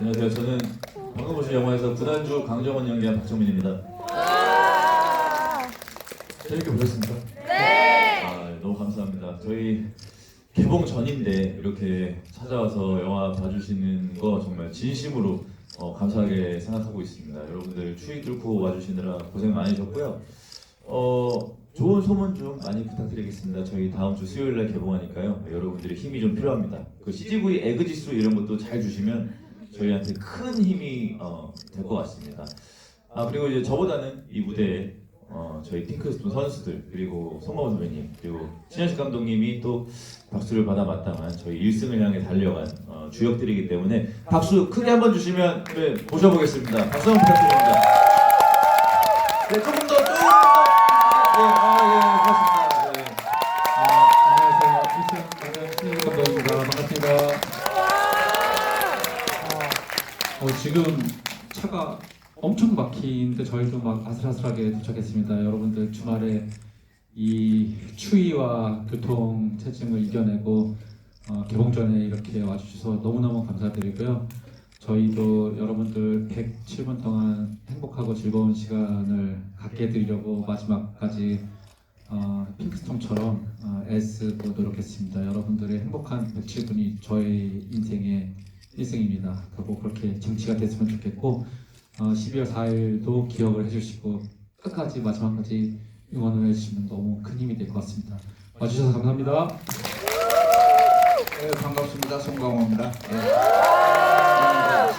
안녕하세요. 저는 방금 보신 영화에서 구단주 강정원 연기한 박정민입니다. 재밌게 보셨습니까? 네. 아, 너무 감사합니다. 저희 개봉 전인데 이렇게 찾아와서 영화 봐주시는 거 정말 진심으로 어, 감사하게 생각하고 있습니다. 여러분들 추위 뚫고 와주시느라 고생 많으셨고요. 어, 좋은 소문 좀 많이 부탁드리겠습니다. 저희 다음 주 수요일 날 개봉하니까요. 여러분들의 힘이 좀 필요합니다. 그 CGV 에그지수 이런 것도 잘 주시면 저희한테 큰 힘이 어, 될것 같습니다. 아 그리고 이제 저보다는 이 무대에 어, 저희 핑크스톤 선수들 그리고 송강호 선배님 그리고 신현식 감독님이 또 박수를 받아 마땅한 저희 1승을 향해 달려간 어, 주역들이기 때문에 박수 크게 한번 주시면 네, 모셔보겠습니다. 박수 한번 부탁드립니다. 네 조금 더 조금 더 네, 아, 예, 고맙습니다. 네. 아, 안녕하세요. 일승 신현 감독입니다. 반갑습니다. 어, 지금 차가 엄청 막히는데 저희도 막 아슬아슬하게 도착했습니다. 여러분들 주말에 이 추위와 교통 체증을 이겨내고 어, 개봉 전에 이렇게 와주셔서 너무너무 감사드리고요. 저희도 여러분들 107분 동안 행복하고 즐거운 시간을 갖게 해드리려고 마지막까지 어, 핑크스톰처럼 어, 애쓰고 노력했습니다. 여러분들의 행복한 107분이 저의 인생의 일생입니다. 그리고 그렇게 정치가 됐으면 좋겠고 어, 12월 4일도 기억을 해주시고 끝까지 마지막까지 응원을 해주시면 너무 큰 힘이 될 것 같습니다. 와주셔서 감사합니다. 네, 반갑습니다. 송강호입니다. 네.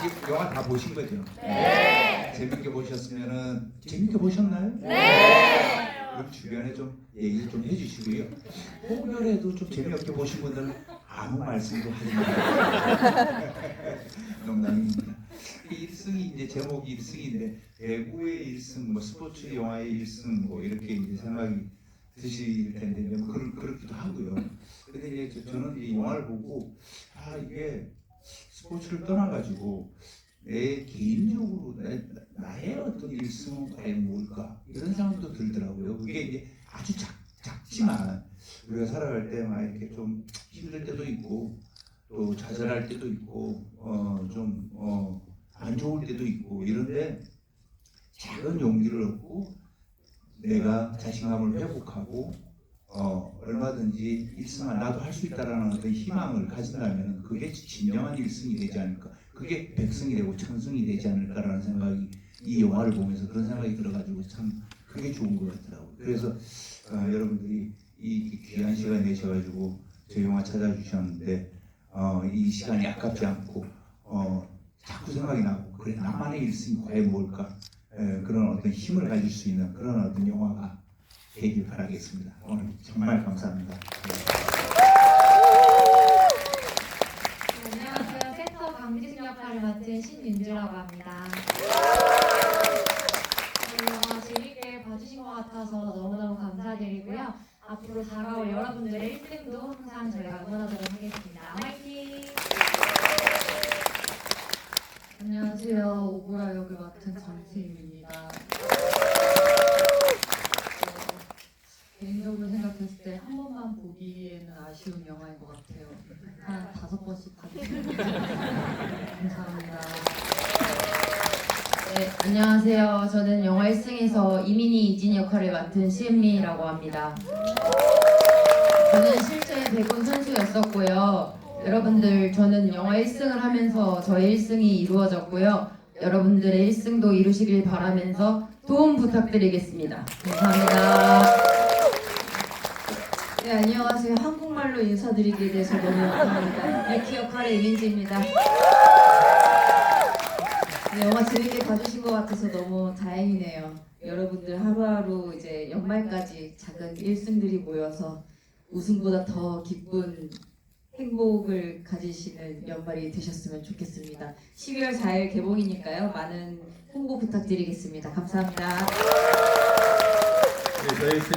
지금 영화 다 보신 거죠? 네. 재밌게 보셨으면은 재밌게 보셨나요? 네. 그럼 주변에 좀 얘기 좀 해주시고요. 혹여라도 좀 재미없게 보신 분들은 아무 말씀도 하지 마세요. 농담입니다. 1승이 이제 제목이 1승인데 배구의 1승, 뭐 스포츠 영화의 1승 뭐 이렇게 이제 생각이 드실 텐데 뭐 그럴, 그렇기도 하고요. 근데 이제 저- 저는 이 영화를 보고 아 이게 스포츠를 떠나가지고 내 개인적으로 내, 나의 어떤 일승은 과연 뭘까 이런 생각도 들더라고요. 그게 이제 아주 작, 작지만 우리가 살아갈 때 막 이렇게 좀 힘들 때도 있고 또 좌절할 때도 있고 어, 어좀어안 좋을 때도 있고 이런데 작은 용기를 얻고 내가 자신감을 회복하고 어, 얼마든지 일승한 나도 할 수 있다라는 어떤 희망을 가진다면 그게 진정한 일승이 되지 않을까? 그게 백승이 되고 천승이 되지 않을까라는 생각이 이 영화를 보면서 그런 생각이 들어가지고 참 그게 좋은 것 같더라고요. 그래서 어, 여러분들이 이 귀한 시간 내셔가지고 저 영화 찾아주셨는데 어, 이 시간이 아깝지 않고 어, 자꾸 생각이 나고 그래 나만의 일승이 과연 뭘까? 에, 그런 어떤 힘을 가질 수 있는 그런 어떤 영화가 되길 바라겠습니다. 오늘 정말 감사합니다. 안녕하세요. 센터 강지승 역할을 맡은 신윤주라고 합니다. 영화 재밌게 봐주신 것 같아서 너무너무 감사드리고요. 앞으로 다가올 여러분들의 1등도 항상 저희가 응원하도록 하겠습니다. 화이팅! 안녕하세요. 오보라 역을 맡은 장세임입니다. 어, 개인적으로 생각했을 때 한 번만 보기에는 아쉬운 영화인 것 같아요. 한 다섯 번씩 봐주시면 감사합니다. 네, 안녕하세요. 저는 영화 1승에서 이민희 이진 역할을 맡은 시은미라고 합니다. 저는 실제 배구 선수였었고요. 여러분들, 저는 영화 1승을 하면서 저의 1승이 이루어졌고요. 여러분들의 1승도 이루시길 바라면서 도움 부탁드리겠습니다. 감사합니다. 네, 안녕하세요. 한국말로 인사드리게 돼서 너무 영광입니다. 유키 역할의 이민지입니다. 네, 영화 재밌게 봐주신 것 같아서 너무 다행이네요. 여러분들 하루하루 이제 연말까지 작은 1승들이 모여서 우승보다 더 기쁜 행복을 가지시는 연말이 되셨으면 좋겠습니다. 12월 4일 개봉이니까요. 많은 홍보 부탁드리겠습니다. 감사합니다. 네, 저희 그냥